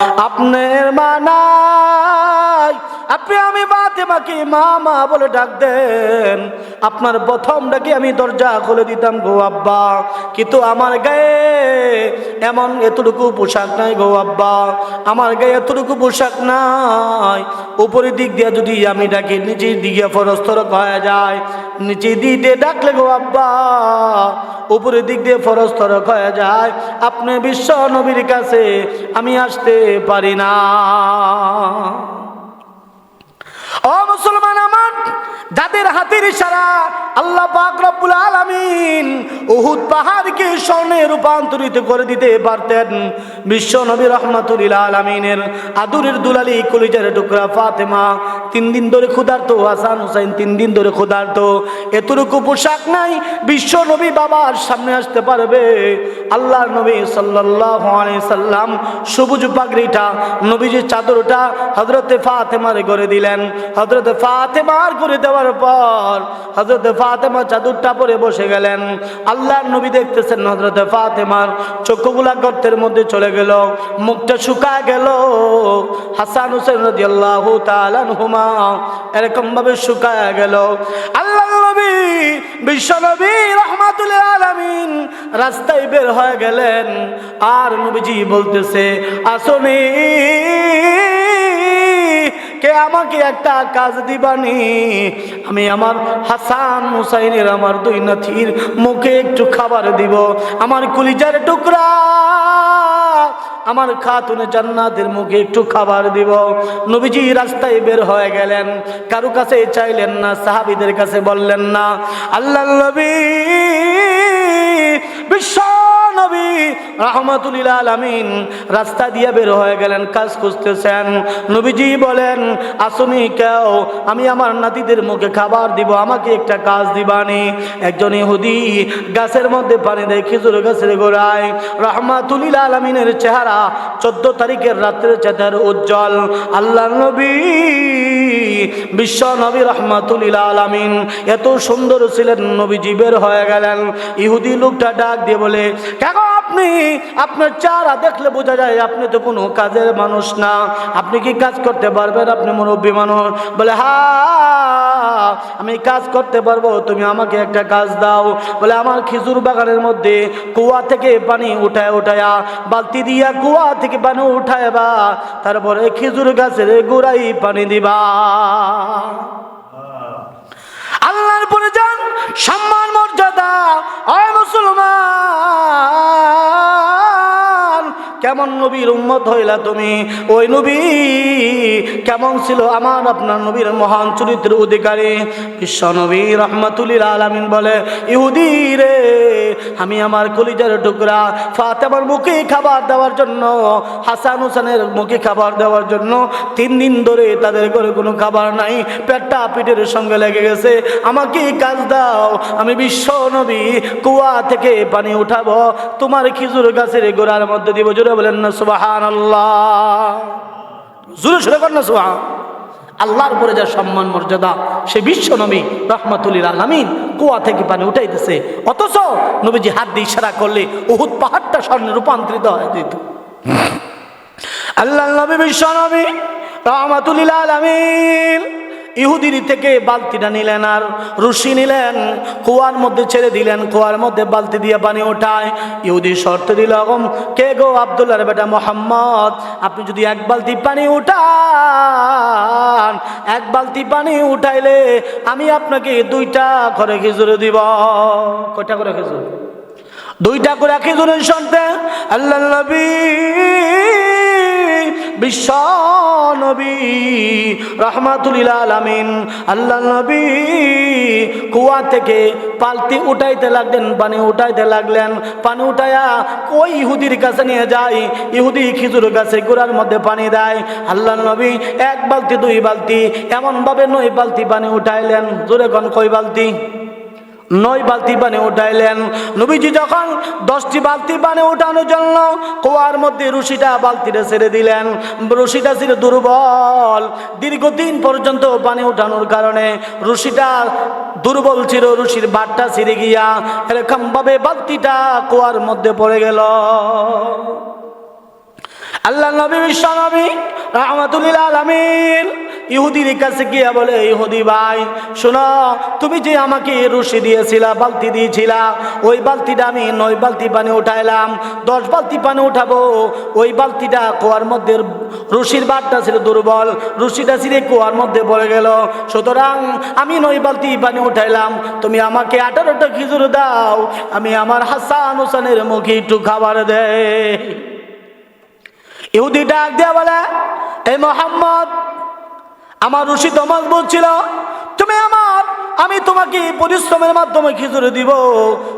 আপনার মানাই আপনি আমি বাতেমাকে মা মা বলে ডাক দেন। আপনার প্রথম ডাকে আমি দরজা খুলে দিতাম গো আব্বা। কিন্তু আমার গায়ে এমন এতটুকু পোশাক নাই গো আব্বা। আমার গায়ে এতটুকু পোশাক নাই। উপরের দিক দিয়ে যদি আমি ডাকি, নিচের দিকে ফরস্তর হয়ে যায়। নিচের দিয়ে ডাকলে গো আব্বা, উপরের দিক দিয়ে ফরস্তর হয়ে যায়। আপনি বিশ্ব নবীর কাছে আমি আসতে পারি না। ও মুসলমান আমার যাদের হাতের ইশারা আল্লাহ পাক রব্বুল আলামিন উহুদ পাহাড়কে স্বর্ণে রূপান্তরিত করে দিতে পারতেন। বিশ্ব নবী রহমাতুল আলামিনের আদুরের দুলালি কলিজার টুকরা ফাতেমা, তিন দিন ধরে ক্ষুধার্ত, হাসান হুসাইন তিন দিন ধরে ক্ষুধার্ত। এতটুকু পোশাক নাই, বিশ্ব নবী বাবার সামনে আসতে পারবে। আল্লাহর নবী আলাইহি সাল্লাম সবুজ পাগড়িটা, নবীজির চাদরটা হযরতে ফাতেমার করে দিলেন। হযরতে ফাতেমার করে দেওয়ার পর, হযরতে ফাতেমা চাদরটা পরে বসে গেলেন। আল্লাহর নবী দেখতেছেন হযরতে ফাতেমার চক্ষুগুলা গর্তের মধ্যে চলে গেল, মুখটা শুকায় গেল। হাসান হুসেন রাদিয়াল্লাহু তাআলা আনহুমা এরকম ভাবে শুকায় গেল। আল্লাহ নবী, বিশ্ব নবী রহমাতুল আলামিন রাস্তায় বের হয়ে গেলেন। আর নবীজি বলতেছে আসনি আমাকে একটা কাজ দিবানি। আমি আমার হাসান হুসাইনের, আমার দুই নাথির মুখে একটু খাবার দিব। আমার কুলিজার টুকরা, আমার খাতুনে জান্নাতের মুখে একটু খাবার দিব। নবীজি রাস্তায় বের হয়ে গেলেন। কারও কাছে চাইলেন না, সাহাবিদের কাছে বললেন না। আল্লাহ নবী নবী রহমতুল্লাহ আলামিন রাস্তা দিয়ে বের হয়ে গেলেন, কাজ খুঁজতেছেন। নবীজি বলেন, আসুনি কেউ, আমি আমার নাতিদের মুখে খাবার দিব, আমাকে একটা কাজ দিবানি। একজন ইহুদি গাছের মধ্যে পানি দেয়, খেজুর গাছের গোড়ায়। রহমাতুল্লাহ আলমিনের চেহারা চোদ্দ তারিখের রাত্রের চেহারা উজ্জ্বল। আল্লাহ নবী, বিশ্ব নবী রহমাতুল্লাহ আলামিন এত সুন্দর ছিলেন, নবীজি বের হয়ে গেলেন। ইহুদি লোকটা ডাক দিয়ে বলে, কেন আপনি, আপনার চারা দেখলে বোঝা যায় আপনি তো কোনো কাজের মানুষ না। আপনি কি কাজ করতে পারবেন? আপনি মুরব্বী মানুষ। বলে, হা, আমি কাজ করতে পারব, তুমি আমাকে একটা কাজ দাও। বলে, আমার খেজুর বাগানের মধ্যে কুয়া থেকে পানি উঠায়, উঠায়া বালতি দিয়া কুয়া থেকে পানি উঠায় বা, তারপরে খেজুর গাছের গোড়াই পানি দিবা। আল্লাহর পরে যান, সম্মান, মর্যাদা অয় মুসলমান। কেমন নবীর উম্মত হইলা তুমি? ওই নবী কেমন ছিল? আমার আপনার নবীর মহান চরিত্রের অধিকারী বিশ্ব নবী রহমাতুলিল আলামিন বলে, ইহুদি রে, আমি আমার কলিজার টুকরা ফাতেমার মুখে খাবার দেওয়ার জন্য, হাসান হোসেনের মুখে খাবার দেওয়ার জন্য তিন দিন ধরে তাদের ঘরে কোনো খাবার নাই, পেটটা পিঠের সঙ্গে লেগে গেছে। আমাকে কাজ দাও, আমি বিশ্ব নবী কুয়া থেকে পানি উঠাবো, তোমার খিজুর গাছের গোড়ার মধ্যে দিব। জোরে বলেন না সুবাহান আল্লাহ জোরে সরে কর না আল্লাহর উপরে যা সম্মান, মর্যাদা, সে বিশ্ব নবী রহমাতুল্লিল আলামিন কুয়া থেকে পানি উঠাইতেছে। অথচ নবীজি হাত দিয়ে ইশারা করলে উহুদ পাহাড়টা স্বর্ণে রূপান্তরিত হয়ে যেত। আল্লাহ নবী বিশ্ব নবী রহমাতুল্লিল আলামিন ইহুদির থেকে বালতিটা নিলেন আর রশি নিলেন, কুয়ার মধ্যে ছেড়ে দিলেন, কুয়ার মধ্যে বালতি দিয়ে পানি ওঠায়। ইহুদি শর্ত দিল কে গো আবদুল্লার বেটা মোহাম্মদ? আপনি যদি এক বালতি পানি উঠান, এক বালতি পানি উঠাইলে আমি আপনাকে দুইটা করে খেজুরে দিব। কয়টা করে খেজুর? দুইটা করে খেজুরের শর্তে আল্লাহ নবী বিশ্ব নবী রহমাতুল্লিল আলামিন। আল্লাহ নবী কুয়া থেকে পালতি উঠাইতে লাগলেন, পানি উঠাইতে লাগলেন। পানি উঠাইয়া ওই ইহুদির কাছে নিয়ে যায়? ইহুদি খিজুর গাছে গোড়ার মধ্যে পানি দেয়। আল্লাহ নবী এক বালতি, দুই বালতি, এমনভাবে নয় বালতি পানি উঠাইলেন। জোরে কন কই বালতি? নয় বালতি পানি উঠাইলেন। নবীজি যখন দশটি বালতি পানি উঠানোর জন্য কুয়ার মধ্যে রুশিটা বালতিটা ছেড়ে দিলেন, রুশিটা ছিল দুর্বল। দীর্ঘদিন পর্যন্ত পানি উঠানোর কারণে রুশিটা দুর্বল ছিল, রুশির বাটটা ছিঁড়ে গিয়া এরকম ভাবে বালতিটা কুয়ার মধ্যে পড়ে গেল। আল্লাহ নবী বিশ্ব নবী রহমতুল্লাহ আলমিন ইহুদির কাছে গিয়ে বলে, ইহুদি ভাই, শোনো, তুমি যে আমাকে রশি দিয়েছিলা, বালতি দিয়েছিলা, ওই বালতিটা আমি নয় বালতি পানি উঠাইলাম, দশ বালতি পানি উঠাবো, ওই বালতিটা কুয়ার মধ্যে রশির বারটা ছিল দুর্বল, রশিটা ছিঁড়ে কুয়ার মধ্যে পড়ে গেল, সুতরাং আমি নয় বালতি পানি উঠাইলাম, তুমি আমাকে আঠারোটা খিজুর দাও, আমি আমার হাসান হোসেনের মুখে একটু খাবার দেয় ইহুদি ডাক দিয়া বলে এই মোহাম্মদ আমার ঋষি তো বলছিল ছিল। তুমি আমার আমি তোমাকে পরিশ্রমের মাধ্যমে খিচুড়ি দিব।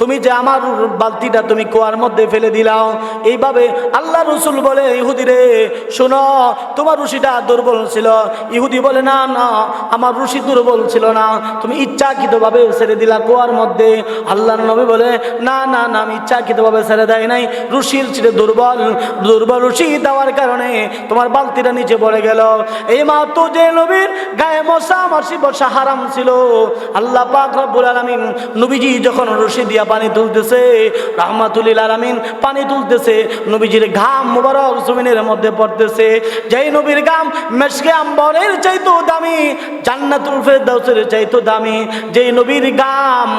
তুমি যে আমার বালতিটা তুমি কুয়ার মধ্যে ফেলে দিলাও। এইভাবে আল্লাহ রসুল বলে, ইহুদি রে, শোনো, তোমার রশিটা দুর্বল ছিল। ইহুদি বলে, না না, আমার রশি দুর্বল ছিল না। তুমি ইচ্ছাকৃতভাবে ছেড়ে দিলা কুয়ার মধ্যে। আল্লাহ নবী বলে, না না না, আমি ইচ্ছাকৃতভাবে ছেড়ে দেয় নাই। রশির ছিল দুর্বল দুর্বল রশি দেওয়ার কারণে তোমার বালতিটা নিচে পড়ে গেল। এই মা তো যে নবীর গায়ে মশা, মাসি বসা হারাম ছিল। আল্লাহ পাক রব্বুল আলামিন নবীজি যখন রশি দিয়া পানি তুলতেছে, রহমাতুলিল আলামিন পানি তুলতেছে, নবীজির ঘাম মুবারক জমিনের মধ্যে পড়তেছে। যেই নবীর ঘাম মেশকে আম্বরের চাইতো দামি, জান্নাতুল ফেরদাউসের চাইতো দামি। যেই নবীর গাম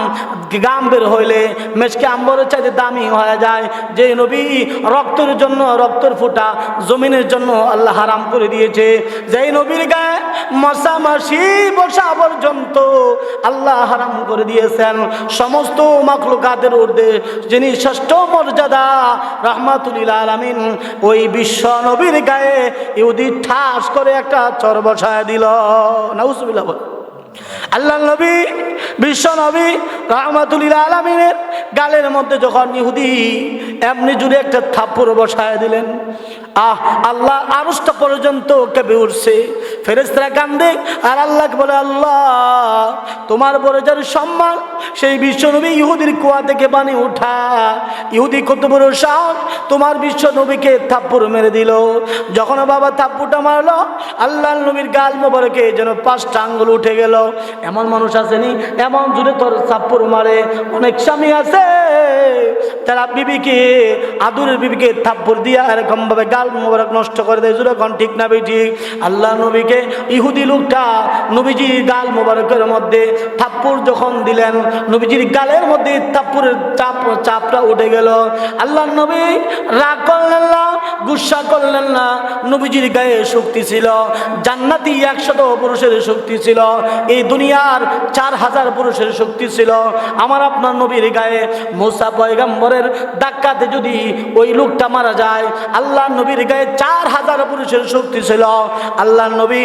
গাম বের হইলে? মেশকে আম্বরের চাইতে দামি হয়ে যায়। যে নবী রক্তের জন্য রক্তের ফোঁটা, জমিনের জন্য আল্লাহ হারাম করে দিয়েছে। যেই নবীর গায়ে মশা মাসি বসা পর্যন্ত আল্লাহ হারাম করে দিয়েছেন। সমস্ত মাকলুকাতের ঊর্ধ্বে যিনি ষষ্ঠ মর্যাদা, রহমাতুলিল আলামিন, ওই বিশ্ব নবীর গায়ে ইউদি ঠাস করে একটা চর বসায় দিল। নাউজুবিল্লাহ বল আল্লাহ নবী বিশ্ব নবী রহমাতুল্লিল আলমিনের গালের মধ্যে যখন ইহুদি এমনি জুড়ে একটা থাপ্পড় বসায় দিলেন। আহ, আল্লাহ আরুষটা পর্যন্ত কেঁপে উঠছে। ফেরেস্তারা কান্দে, আর আল্লাহকে বলে, আল্লাহ, তোমার বড় যার সম্মান, সেই বিশ্বনবী ইহুদির কুয়া থেকে পানি উঠা। ইহুদি কত বড় সাহস, তোমার বিশ্ব নবীকে থাপ্পড় মেরে দিল। যখন বাবা থাপ্পুরটা মারলো আল্লাহ নবীর গাল মোবারকে যেন পাঁচটা আঙ্গুল উঠে গেল। এমন মানুষ আসেনি, এমন জুড়ে তোর থাপ্পড় মারে। অনেক স্বামী আছে তারা বিবিকে আদুরের বিবিকে থাপ্পড় দিয়া এরকম ভাবে গাল মোবারক নষ্ট করে দেয়। কোন ঠিক না বেঠি? আল্লাহ নবীকে, ইহুদি লোকটা নবীজির গাল মোবারকের মধ্যে থাপ্পড় যখন দিলেন, নবীজির গালের মধ্যে থাপ্পড়ের চাপ, চাপটা উঠে গেল। আল্লাহ নবী রাগ করলেন না, গুসা করলেন না, নবীজির গায়ে শক্তি ছিল, জান্নাতি একশত পুরুষের শক্তি ছিল, এই দুনিয়ার চার হাজার পুরুষের শক্তি ছিল। আমার আপনার নবীর গায়ে মোসা পয়গাম্বরের ডাক্কাতে যদি ওই লোকটা মারা যায়, আল্লাহ নবীর গায়ে চার হাজার পুরুষের শক্তি ছিল। আল্লাহ নবী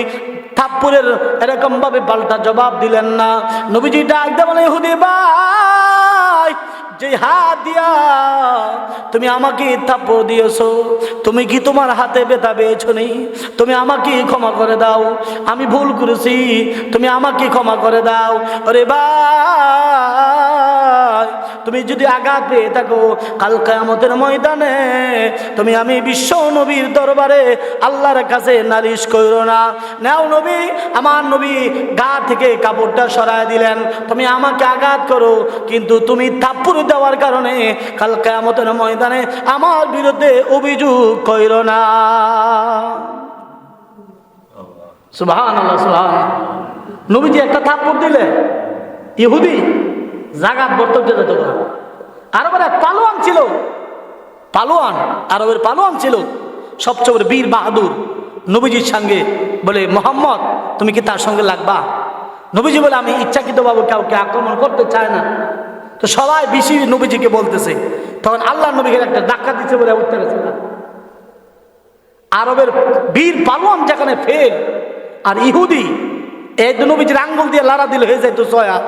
থাপ্পুরের এরকম ভাবে পাল্টা জবাব দিলেন না। নবীজি ডাক দে বলে হুদি ভাই যে হাত দিয়া, তুমি আমাকে থাপ্পড় দিয়েছ। তুমি কি তোমার হাতে বেতা পেয়েছ নি? তুমি আমাকে ক্ষমা করে দাও। আমি ভুল করেছি, তুমি আমাকে ক্ষমা করে দাও। আরে ভাই তুমি যদি আঘাত পেয়ে থাকো, কাল কায়ামতের ময়দানে তুমি আমি বিশ্ব নবীর দরবারে আল্লাহর কাছে নালিশ করো না। নাও নবী, আমার নবী গা থেকে কাপড়টা সরায় দিলেন। তুমি আমাকে আঘাত করো, কিন্তু তুমি থাপ্পুর দেওয়ার কারণে কাল কায়ামতের ময়দানে আমার বিরুদ্ধে অভিযোগ কইর না। সুবহান আল্লাহ সুবহান নবীজি একটা থাপ্পুর দিলে, ইহুদি জাগা বর্তক যেত আরবের এক পালোয়ান ছিল। পালোয়ান, আরবের পালোয়ান ছিল। সবচেয়ে বীর বাহাদুর নবীজির সঙ্গে বলে, মোহাম্মদ, তুমি কি তার সঙ্গে লাগবা? নবীজি বলে, আমি ইচ্ছাকৃতভাবে কাউকে আক্রমণ করতে চায় না। তো সবাই বেশি নবীজিকে বলতেছে। তখন আল্লাহ নবীকে একটা ধাক্কা দিচ্ছে বলে উঠতে গেছে না আরবের বীর পালোয়ান যেখানে ফেল আর ইহুদি এই নবীজির আঙ্গুল দিয়ে লাড়া দিল হয়ে যায় তো ছয়া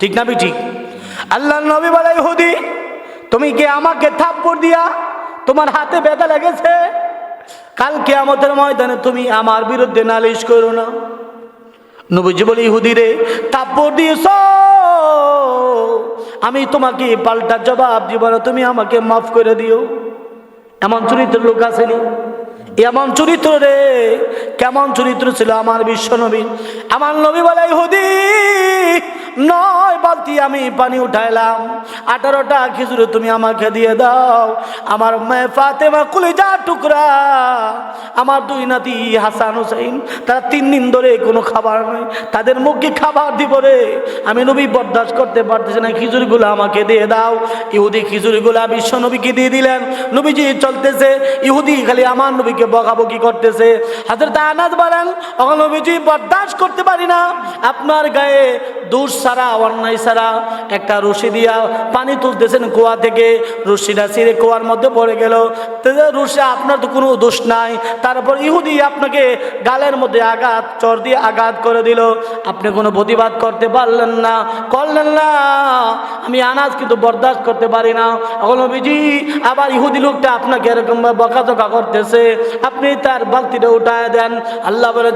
ঠিক না বি ঠিক? আল্লাহ নবী বলে, ইহুদি, তুমি কি আমাকে থাপ্পড় দিয়া তোমার হাতে ব্যথা লেগেছে? কালকে আমাদের ময়দানে তুমি আমার বিরুদ্ধে নালিশ করো না। নবীজি বলে, ইহুদি রে, থাপ্পড় দিয়েছ? আমি তোমাকে পাল্টা জবাব দিব না, তুমি আমাকে মাফ করে দিও। এমন চরিত্র লোক আসেনি এমন চরিত্র রে, কেমন চরিত্র ছিল আমার বিশ্ব নবী? আমার নবী বলে হুদি নয় বালতি আমি পানি উঠাইলাম। আঠারোটা খিচুড়ি তুমি আমাকে দিয়ে দাও। আমার মেয়ে ফাতেমা কুলিজা টুকরা। আমার দুই নাতি হাসান হোসেন তারা তিন দিন ধরে কোনো খাবার নেই। তাদের মুখে খাবার দিব রে? আমি নবী বরদাস্ত করতে পারতেছি না খিচুড়িগুলো আমাকে দিয়ে দাও। ইহুদি খিচুড়িগুলো বিশ্ব নবীকে দিয়ে দিলেন। নবীজি চলতেছে, ইহুদি খালি আমার নবীকে বকাবকি করতেছে। হাজরত আনাজ বাড়ান তখন নবীজি বরদাস্ত করতে পারি না। আপনার গায়ে দোষ সারা অন্যায় সারা একটা রশি দিয়া পানি তুলতেছেন কুয়া থেকে। রশিটা ছিঁড়ে কুয়ার মধ্যে পড়ে গেল। রশি, আপনার তো কোনো দোষ নাই। তারপর ইহুদি আপনাকে গালের মধ্যে আঘাত, চর দিয়ে আঘাত করে দিল। আপনি কোনো প্রতিবাদ করতে পারলেন না। করলেন না। আমি আনাজ কিন্তু বরদাস্ত করতে পারি না। এখন বিজি আবার ইহুদি লোকটা আপনাকে এরকম বকাঝকা করতেছে। আপনি তার বালতিটা উঠায় দেন। আল্লাহ বলে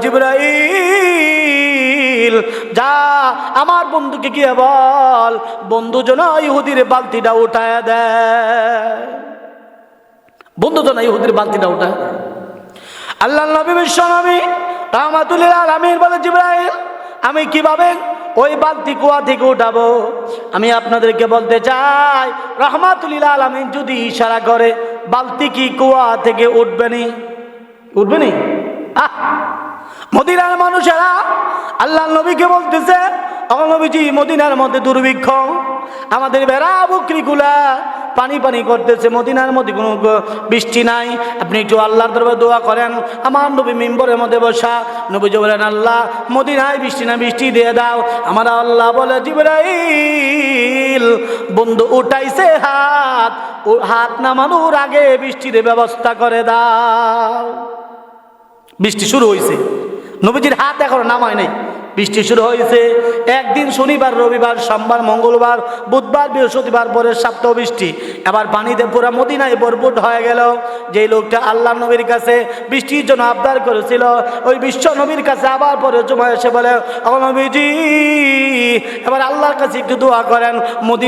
জিব্রাইল যা আমার বন্ধুকে গিয়ে বল, বন্ধু জন ইহুদির বালতিটা উঠায় দেয়। বন্ধু জন ইহুদির বালতিটা উঠায় আল্লাহ নবী বিশ্ব নবী রহমাতুল্লাহ আলমিন বলে, জিব্রাইল, আমি কীভাবে ওই বালতি কুয়া থেকে উঠাবো? আমি আপনাদেরকে বলতে চাই রহমাতুল্লাহ আলমিন যদি ইশারা করে, বালতি কি কুয়া থেকে উঠবে নি? উঠবে আহ! মদিনার মানুষেরা আল্লাহ নবীকে বলতেছে নবীজি, মদিনার মধ্যে দুর্ভিক্ষ। আমাদের বেড়া বকরিগুলা পানি পানি করতেছে, মদিনার মধ্যে কোনো বৃষ্টি নাই। আপনি একটু আল্লাহর দরবার দোয়া করেন। আমার নবী মেম্বরের মধ্যে বসা, নবীজি বলেন, আল্লাহ, মদিনায় বৃষ্টি না, বৃষ্টি দিয়ে দাও। আমার আল্লাহ বলে, জিবরাইল, বন্ধু উঠাইছে হাত। ও হাত নামানোর আগে বৃষ্টির ব্যবস্থা করে দাও। বৃষ্টি শুরু হয়েছে নবীজির হাত এখনও নামায় নাই। বৃষ্টি শুরু হয়েছে। একদিন শনিবার, রবিবার, সোমবার, মঙ্গলবার, বুধবার, বৃহস্পতিবার, পরের সপ্তাহ বৃষ্টি। এবার পানিতে পুরা মদিনায় বরবুট হয়ে গেল। যেই লোকটা আল্লাহ নবীর কাছে বৃষ্টির জন্য আবদার করেছিল, ওই বিশ্ব নবীর কাছে আবার পরে জমা এসে বলে নবীজি, এবার আল্লাহর কাছে একটু দোয়া করেন মদিনা